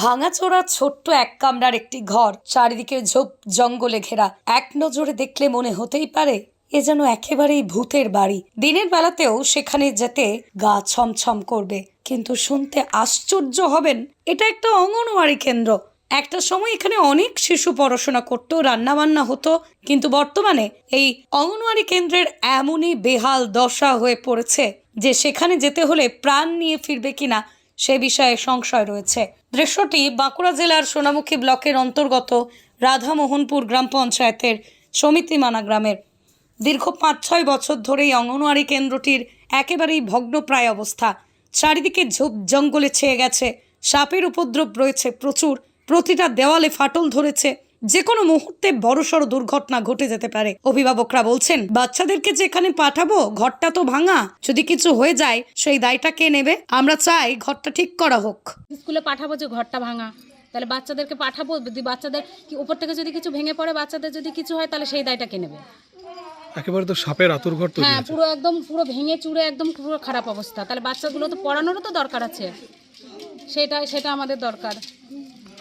ভাঙাচোরা ছোট্ট এক কামরার একটি ঘর, চারিদিকে ঝোপ, জঙ্গলে ঘেরা। এক নজরে দেখলে মনে হতেই পারে, এ যেন একেবারেই ভূতের বাড়ি। দিনের বেলাতেও সেখানে যেতে গা ছমছম করবে, কিন্তু শুনতে আশ্চর্য হবেন, এটা একটা অঙ্গনওয়াড়ি কেন্দ্র। একটা সময় এখানে অনেক শিশু পড়াশোনা করতো, রান্নাবান্না হতো, কিন্তু বর্তমানে এই অঙ্গনওয়াড়ি কেন্দ্রের এমনই বেহাল দশা হয়ে পড়েছে যে সেখানে যেতে হলে প্রাণ নিয়ে ফিরবে কিনা সে বিষয়ে সংশয় রয়েছে। দৃশ্যটি বাঁকুড়া জেলার সোনামুখী ব্লকের অন্তর্গত রাধামোহনপুর গ্রাম পঞ্চায়েতের সমিতিমানা গ্রামের। দীর্ঘ পাঁচ ছয় বছর ধরেই অঙ্গনওয়াড়ি কেন্দ্রটির একেবারেই ভগ্নপ্রায় অবস্থা। চারিদিকে ঝোপ জঙ্গলে ছেয়ে গেছে। সাপের উপদ্রব রয়েছে প্রচুর। প্রতিটা দেওয়ালে ফাটল ধরেছে। যে কোনো মুহূর্তে বড়সড় দুর্ঘটনা ঘটে যেতে পারে। অভিভাবকরা বলছেন বাচ্চাদেরকে যেখানে পাঠাবো ঘরটা তো ভাঙা। যদি কিছু হয়ে যায় সেই দায়টা কে নেবে? আমরা চাই ঘরটা ঠিক করা হোক। স্কুলে পাঠাবো যে ঘরটা ভাঙা। তাহলে বাচ্চাদেরকে পাঠাবো যদি বাচ্চাদের কি উপর থেকে যদি কিছু ভেঙে পড়ে বাচ্চাদের যদি কিছু হয় তাহলে সেই দায়টা কে নেবে? একেবারে তো সাপের আতুর ঘর হ্যাঁ পুরো একদম পুরো ভেঙে চুড়ে একদম পুরো খারাপ অবস্থা। তাহলে বাচ্চাগুলো তো পড়ানোরও তো দরকার আছে। সেটা সেটা আমাদের দরকার।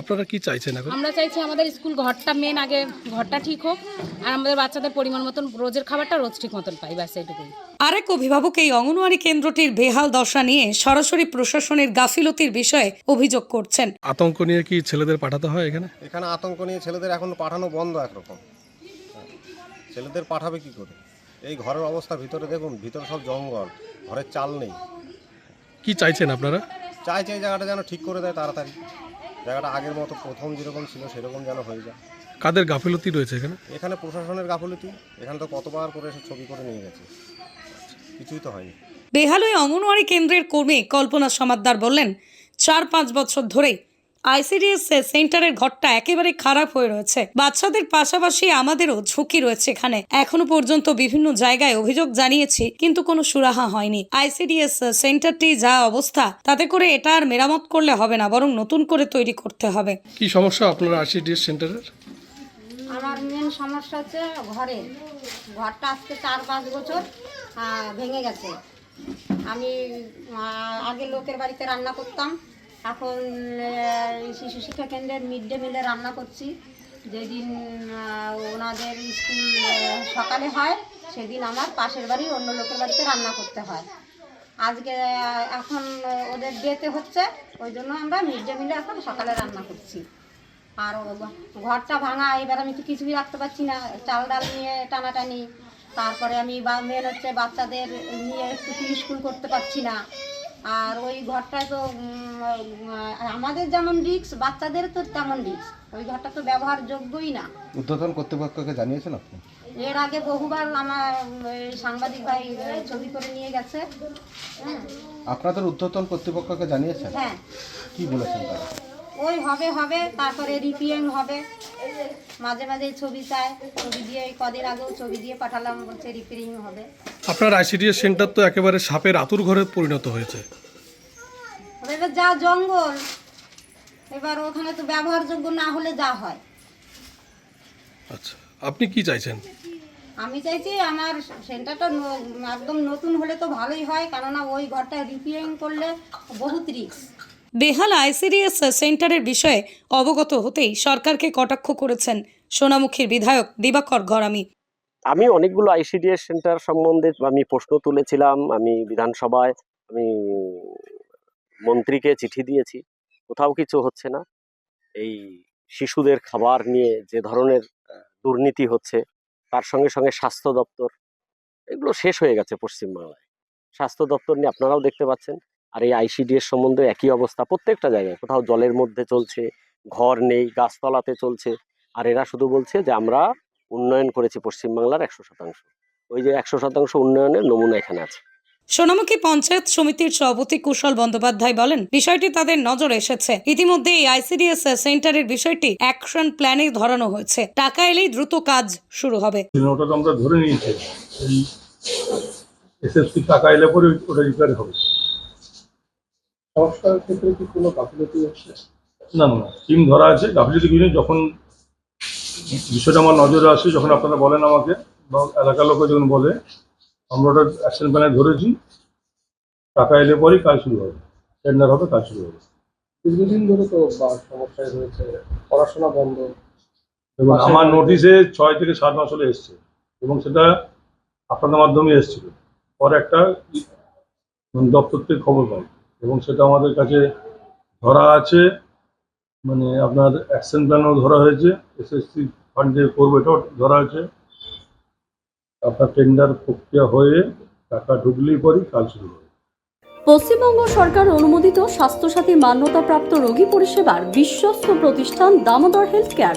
আপনারা কি চাইছেন এখন? আমরা চাইছি আমাদের স্কুল ঘরটা মেন আগে ঘরটা ঠিক হোক আর আমাদের বাচ্চাদের পরিমাণ মতন রোজের খাবারটা রোজ ঠিক মতন পাই ব্যাস এইটুকুই। আরেক অভিভাবক এই অঙ্গনওয়াড়ি কেন্দ্রটির বেহাল দশা নিয়ে সরাসরি প্রশাসনের গাফিলতির বিষয়ে অভিযোগ করছেন। আতঙ্ক নিয়ে কি ছেলেদের পাঠাতে হয় এখানে? এখানে আতঙ্ক নিয়ে ছেলেদের এখন পাঠানো বন্ধ একরকম। ছেলেদের পাঠাবে কি করে? এই ঘরের অবস্থা ভিতরে দেখুন ভিতরে সব জঙ্গল ঘরের চাল নেই। কি চাইছেন আপনারা? চাইছে এই জায়গাটা যেন ঠিক করে দেয় তাড়াতাড়ি। জায়গাটা আগের মতো প্রথম যেরকম ছিল সেরকম যেন হয়ে যায়। কাদের গাফিলতি রয়েছে এখানে? এখানে প্রশাসনের গাফলতি। এখানে তো কতবার করে এসে ছবি করে নিয়ে গেছে। কিছুই তো হয়নি। বেহাল অঙ্গনওয়াড়ি কেন্দ্রের কর্মী কল্পনা সমাদ্দার বললেন চার পাঁচ বছর ধরেই আইসিডিএস সেন্টারের ঘরটা একেবারে খারাপ হয়ে রয়েছে। বাচ্চাদের পাশাপাশি আমাদেরও ঝুঁকি রয়েছে এখানে। এখনও পর্যন্ত বিভিন্ন জায়গায় অভিযোগ জানিয়েছি কিন্তু কোনো সুরাহা হয়নি। আইসিডিএস সেন্টারটি যা অবস্থা তাতে করে এটা আর মেরামত করলে হবে না বরং নতুন করে তৈরি করতে হবে। কি সমস্যা আপনারা আইসিডিএস সেন্টারের? আমার মেন সমস্যা হচ্ছে ঘরে। ঘরটা আজকে চার পাঁচ বছর ভেঙে গেছে। আমি আগে লোকের বাড়িতে রান্না করতাম। এখন শিশু শিক্ষা কেন্দ্রের মিড ডে মিলে রান্না করছি। যেদিন ওনাদের স্কুল সকালে হয়, সেদিন আমার পাশের বাড়ি অন্য লোকের বাড়িতে রান্না করতে হয়। আজকে এখন ওদের ডেতে হচ্ছে, ওই জন্য আমরা মিড ডে মিলে এখন সকালে রান্না করছি। আর ঘরটা ভাঙা, এবার আমি তো কিছুই রাখতে পারছি না। চাল ডাল নিয়ে টানাটানি, তারপরে আমি বা মেন হচ্ছে বাচ্চাদের নিয়ে একটু স্কুল করতে পারছি না। আর ওই ঘরটায় তো আমাদের যেমন রিক্স বাচ্চাদের তো তেমন রিক্স ওই ঘরটা তো ব্যবহার যোগ্যই না। উদ্বোধন কর্তৃপক্ষকে জানিয়েছেন আপনি? এর আগে বহুবার আমার সাংবাদিক ভাই ছবি করে নিয়ে গেছে। আপনাদের উদ্বোধন কর্তৃপক্ষকে জানিয়েছেন? হ্যাঁ। কি বলেছেন তারা? ওই হবে হবে তারপরে রিপিএং হবে। মাঝে মাঝে ছবি চায় ছবি দিয়ে এই কদিন আগেও ছবি দিয়ে পাঠালাম বলছে রিপেয়ারিং হবে। আপনার আইসিডিএস সেন্টার তো একেবারে সাপের আতুর ঘরে পরিণত হয়েছে। এবার যা জঙ্গল এবার ওখানে তো ব্যবহারযোগ্য না হলে যা হয়। আচ্ছা আপনি কি চাইছেন? আমি চাইছি আমার সেন্টারটা একদম নতুন হলে তো ভালোই হয় কেননা ওই ঘরটা রিপেয়ারিং করলে বহুত রিস্ক বেহাল আইসিডিএস সেন্টারের বিষয়ে অবগত হতেই সরকারকে কটাক্ষ করেছেন সোনামুখীর বিধায়ক দিবাকর ঘরামি। আমি অনেকগুলো আইসিডিএস সেন্টার সম্বন্ধে আমি প্রশ্ন তুলেছিলাম, আমি বিধানসভায়, আমি মন্ত্রীকে চিঠি দিয়েছি। কোথাও কিছু হচ্ছে না। এই শিশুদের খাবার নিয়ে যে ধরনের দুর্নীতি হচ্ছে, তার সঙ্গে সঙ্গে স্বাস্থ্য দপ্তর, এগুলো শেষ হয়ে গেছে পশ্চিমবাংলায়। স্বাস্থ্য দপ্তর নিয়ে আপনারাও দেখতে পাচ্ছেন। আর এই আইসিডিএস সম্বন্ধে একই অবস্থা প্রত্যেকটা জায়গায়। কোথাও জলের মধ্যে চলছে ঘর নেই গাছতলাতে চলছে। আর এরা শুধু বলছে যে আমরা উন্নয়ন করেছি পশ্চিমবাংলার একশো শতাংশ। ওই যে একশো শতাংশ উন্নয়নের নমুনা এখানে আছে। সোনামুখী পঞ্চায়েত সমিতির সভাপতি কুশল বন্দ্যোপাধ্যায় বলেন বিষয়টি তাদের নজরে এসেছে। ইতিমধ্যে এই আইসিডিএস সেন্টারের বিষয়টি অ্যাকশন প্ল্যানে ধরানো হয়েছে। টাকা এলেই দ্রুত কাজ শুরু হবে। ওটা তো আমরা ধরে নিয়েছি। এসএসসি টাকা এলে পরে ওটা রিপেয়ার হবে। সংস্কারের ক্ষেত্রে কি কোনো গাফিলতি হচ্ছে না না টিম ধরা আছে। গাফিলতি কিছু যখন বিষয়টা আমার নজরে আসে যখন আপনারা বলেন আমাকে বা এলাকার লোকে যখন বলে আমরা ওটা অ্যাকশন প্ল্যানে ধরেছি। টাকা এলে পরেই কাজ শুরু হবে। টেন্ডার হবে কাজ শুরু হবে। দীর্ঘদিন ধরে তো সমস্যায় রয়েছে পড়াশোনা বন্ধ। এবং আমার নোটিশে ছয় থেকে সাত মাস হলে এসছে। এবং সেটা আপনাদের মাধ্যমে এসেছিল। পরে একটা দপ্তর থেকে খবর পাই। এবং সেটা আমাদের কাছে ধরা আছে। মানে আপনার অ্যাকশন প্ল্যানও ধরা হয়েছে। এসএসসি ফান্ডে করব এটাও ধরা আছে। আপনার টেন্ডার প্রক্রিয়া হয়ে টাকা ঢুকলেই পরই কাজ শুরু হবে। পশ্চিমবঙ্গ সরকার অনুমোদিত স্বাস্থ্যসাথী মান্যতাপ্রাপ্ত রোগী পরিষেবার বিশ্বস্ত প্রতিষ্ঠান দামোদর হেলথ কেয়ার।